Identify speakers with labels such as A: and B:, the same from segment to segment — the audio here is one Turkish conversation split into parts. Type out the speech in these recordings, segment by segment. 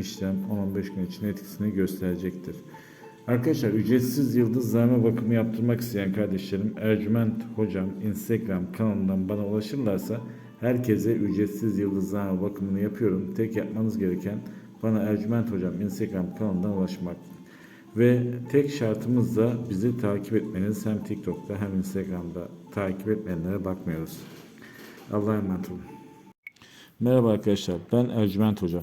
A: İşlem 10-15 gün için etkisini gösterecektir. Arkadaşlar ücretsiz yıldızlarma bakımı yaptırmak isteyen kardeşlerim Ercüment Hocam Instagram kanalından bana ulaşırlarsa herkese ücretsiz yıldızlarma bakımını yapıyorum. Tek yapmanız gereken bana Ercüment Hocam Instagram kanalından ulaşmak. Ve tek şartımız da bizi takip etmeniz hem TikTok'ta hem Instagram'da takip etmeyenlere bakmıyoruz. Allah'a emanet olun. Merhaba arkadaşlar, ben Ercüment Hoca.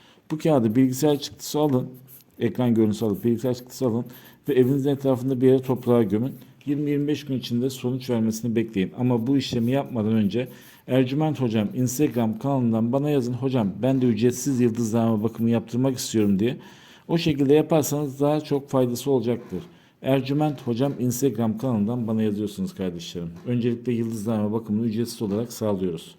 A: Bu kağıdı bilgisayar çıktısı alın. Ekran görüntüsü alıp bilgisayar çıktısı alın ve evinizin etrafında bir yere toprağa gömün. 20-25 gün içinde sonuç vermesini bekleyin. Ama bu işlemi yapmadan önce Ercüment Hocam Instagram kanalından bana yazın. Hocam ben de ücretsiz yıldızlama bakımı yaptırmak istiyorum diye. O şekilde yaparsanız daha çok faydası olacaktır. Ercüment Hocam Instagram kanalından bana yazıyorsunuz kardeşlerim. Öncelikle yıldızlama bakımını ücretsiz olarak sağlıyoruz.